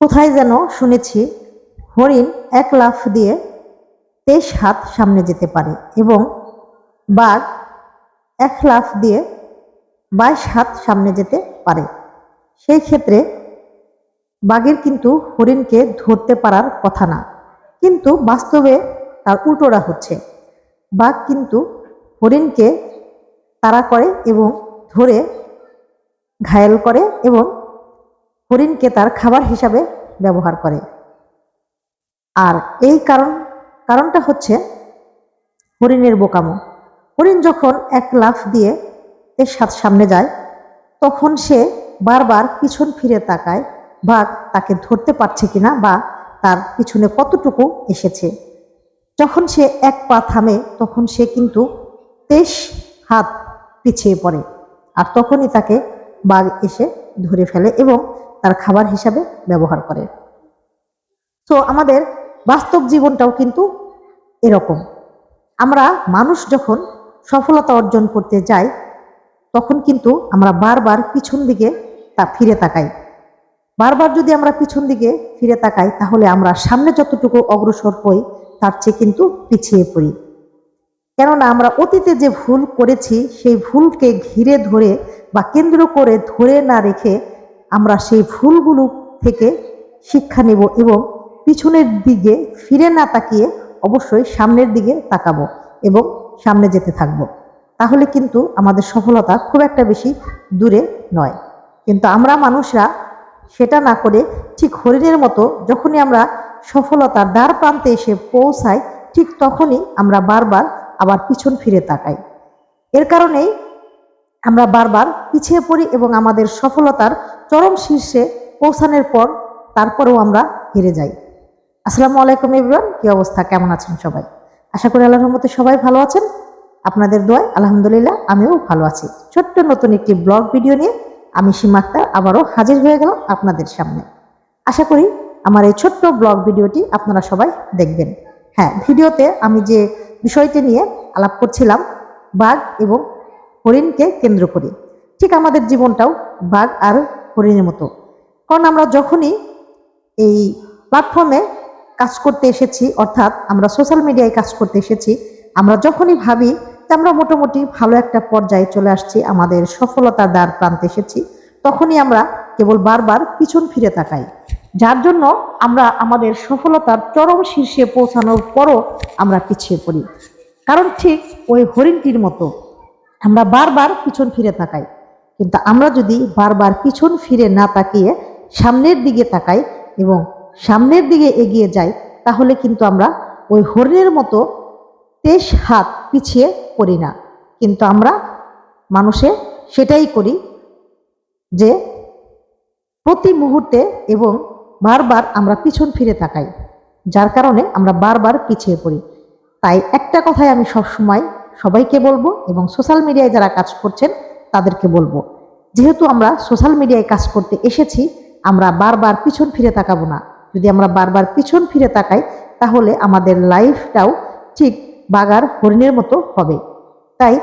কোথায় যেন শুনেছি হরিণ এক লাফ দিয়ে তেইশ হাত সামনে যেতে পারে এবং বাঘ এক লাফ দিয়ে বাইশ হাত সামনে যেতে পারে। সেই ক্ষেত্রে বাঘের কিন্তু হরিণকে ধরতে পারার কথা না। কিন্তু বাস্তবে তার উল্টোটা হচ্ছে। বাঘ কিন্তু হরিণকে তাড়া করে এবং ধরে, ঘায়েল করে এবং হরিণকে তার খাবার হিসাবে ব্যবহার করে। আর এই কারণ, কারণটা হচ্ছে হরিণের বোকামো। হরিণ যখন এক লাফ দিয়ে এর সাথ সামনে যায়, তখন সে বারবার পিছন ফিরে তাকায় বাঘ তাকে ধরতে পারছে কিনা বা তার পিছনে কতটুকু এসেছে। যখন সে এক পা থামে, তখন সে কিন্তু তেইশ হাত পিছিয়ে পড়ে, আর তখনই তাকে বাঘ এসে ধরে ফেলে এবং তার খাবার হিসাবে ব্যবহার করে। তো আমাদের বাস্তব জীবনটাও কিন্তু এরকম। আমরা মানুষ যখন সফলতা অর্জন করতে যাই, তখন কিন্তু আমরা বারবার পিছন দিকে তা ফিরে তাকাই। বারবার যদি আমরা পিছন দিকে ফিরে তাকাই, তাহলে আমরা সামনে যতটুকু অগ্রসর হই, তার চেয়ে কিন্তু পিছিয়ে পড়ি। কেননা আমরা অতীতে যে ভুল করেছি, সেই ভুলকে ঘিরে ধরে বা কেন্দ্র করে ধরে না রেখে আমরা সেই ভুলগুলো থেকে শিক্ষা নেব এবং পিছনের দিকে ফিরে না তাকিয়ে অবশ্যই সামনের দিকে তাকাবো এবং সামনে যেতে থাকব। তাহলে কিন্তু আমাদের সফলতা খুব একটা বেশি দূরে নয়। কিন্তু আমরা মানুষরা সেটা না করে ঠিক হরিণের মতো যখনই আমরা সফলতার দ্বার প্রান্তে এসে পৌঁছাই, ঠিক তখনই আমরা বারবার আবার পিছন ফিরে তাকাই। এর কারণেই আমরা বারবার পিছিয়ে পড়ি এবং আমাদের সফলতার চরম শীর্ষে পৌঁছানোর পর তারপরেও আমরা হেরে যাই। আসসালামু আলাইকুম ইবরান কি অবস্থা? কেমন আছেন সবাই? আশা করি আল্লাহর রহমতে সবাই ভালো আছেন। আপনাদের দোয়ায় আলহামদুলিল্লাহ আমিও ভালো আছি। ছোট্ট নতুন একটি ব্লগ ভিডিও নিয়ে আমি সীমা আক্তার আবারও হাজির হয়ে গেলাম আপনাদের সামনে। আশা করি আমার এই ছোট্ট ব্লগ ভিডিওটি আপনারা সবাই দেখবেন। হ্যাঁ ভিডিওতে আমি যে বিষয়টি নিয়ে আলাপ করছিলাম, বাঘ এবং হরিণকে কেন্দ্র করে। ঠিক আমাদের জীবনটাও বাঘ আর হরিণের মতো। কারণ আমরা যখনই এই প্ল্যাটফর্মে কাজ করতে এসেছি, অর্থাৎ আমরা সোশ্যাল মিডিয়ায় কাজ করতে এসেছি, আমরা যখনই ভাবি যে আমরা মোটামুটি ভালো একটা পর্যায়ে চলে আসছি, আমাদের সফলতার দ্বার প্রান্তে এসেছি, তখনই আমরা কেবল বারবার পিছন ফিরে তাকাই। যার জন্য আমরা আমাদের সফলতার চরম শীর্ষে পৌঁছানোর পরও আমরা পিছিয়ে পড়ি। কারণ ঠিক ওই হরিণটির মতো। আমরা বারবার পিছন ফিরে তাকাই। কিন্তু আমরা যদি বারবার পিছন ফিরে না তাকিয়ে সামনের দিকে তাকাই এবং সামনের দিকে এগিয়ে যাই, তাহলে কিন্তু আমরা ওই হরিণের মতো তেইশ হাত পিছিয়ে পড়ি না। কিন্তু আমরা মানুষে সেটাই করি যে প্রতি মুহূর্তে এবং বারবার আমরা পিছন ফিরে তাকাই, যার কারণে আমরা বারবার পিছিয়ে পড়ি। তাই একটা কথাই আমি সবসময় সবাইকে বলব এবং সোশ্যাল মিডিয়ায় যারা কাজ করছেন, তাদেরকে বলব। যেহেতু আমরা সোশ্যাল মিডিয়ায় কাজ করতে এসেছি, আমরা বারবার পিছন ফিরে তাকাবো না। যদি আমরা বারবার পিছন ফিরে তাকাই, তাহলে আমাদের লাইফটাও ঠিক বাগার হরিণের মতো হবে। তাই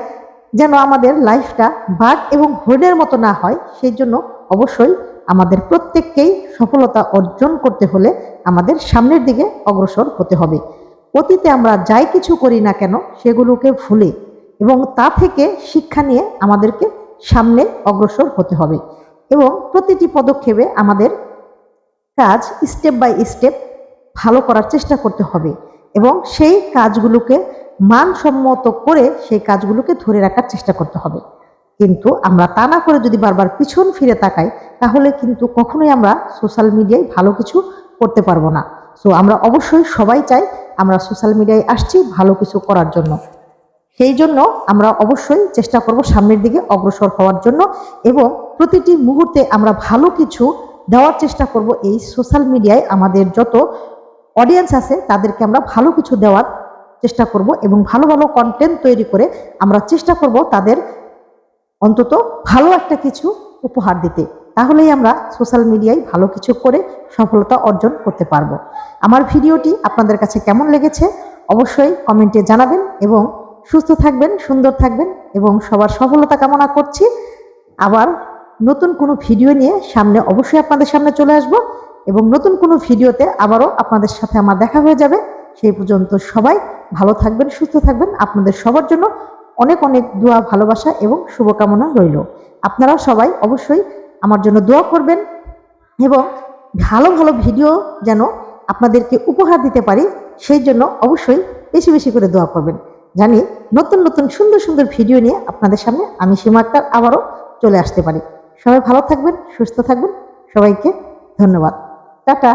যেন আমাদের লাইফটা বাঘ এবং হরিণের মতো না হয়, সেই জন্য অবশ্যই আমাদের প্রত্যেককেই সফলতা অর্জন করতে হলে আমাদের সামনের দিকে অগ্রসর হতে হবে। অতীতে আমরা যাই কিছু করি না কেন, সেগুলোকে ভুলে এবং তা থেকে শিক্ষা নিয়ে আমাদেরকে সামনে অগ্রসর হতে হবে এবং প্রতিটি পদক্ষেপে আমাদের কাজ স্টেপ বাই স্টেপ ভালো করার চেষ্টা করতে হবে এবং সেই কাজগুলোকে মানসম্মত করে সেই কাজগুলোকে ধরে রাখার চেষ্টা করতে হবে। কিন্তু আমরা তা না করে যদি বারবার পিছন ফিরে তাকাই, তাহলে কিন্তু কখনোই আমরা সোশ্যাল মিডিয়ায় ভালো কিছু করতে পারব না। সো আমরা অবশ্যই সবাই চাই আমরা সোশ্যাল মিডিয়ায় আসছি ভালো কিছু করার জন্য। সেই জন্য আমরা অবশ্যই চেষ্টা করব সামনের দিকে অগ্রসর হওয়ার জন্য এবং প্রতিটি মুহূর্তে আমরা ভালো কিছু দেওয়ার চেষ্টা করব এই সোশ্যাল মিডিয়ায় আমাদের যত অডিয়েন্স আছে, তাদেরকে আমরা ভালো কিছু দেওয়ার চেষ্টা করব এবং ভালো ভালো কন্টেন্ট তৈরি করে আমরা চেষ্টা করব তাদের অন্তত ভালো একটা কিছু উপহার দিতে। তাহলেই আমরা সোশ্যাল মিডিয়ায় ভালো কিছু করে সফলতা অর্জন করতে পারব। আমার ভিডিওটি আপনাদের কাছে কেমন লেগেছে অবশ্যই কমেন্টে জানাবেন এবং সুস্থ থাকবেন, সুন্দর থাকবেন এবং সবার সফলতা কামনা করছি। আবার নতুন কোনো ভিডিও নিয়ে সামনে অবশ্যই আপনাদের সামনে চলে আসব এবং নতুন কোনো ভিডিওতে আবারও আপনাদের সাথে আমার দেখা হয়ে যাবে। সেই পর্যন্ত সবাই ভালো থাকবেন, সুস্থ থাকবেন। আপনাদের সবার জন্য অনেক অনেক দোয়া, ভালোবাসা এবং শুভকামনা রইল। আপনারা সবাই অবশ্যই আমার জন্য দোয়া করবেন এবং ভালো ভালো ভিডিও যেন আপনাদেরকে উপহার দিতে পারি, সেই জন্য অবশ্যই বেশি বেশি করে দোয়া করবেন। জানি নতুন নতুন সুন্দর সুন্দর ভিডিও নিয়ে আপনাদের সামনে আমি সীমা আক্তার আবারও চলে আসতে পারি। সবাই ভালো থাকবেন, সুস্থ থাকবেন। সবাইকে ধন্যবাদ। টাটা।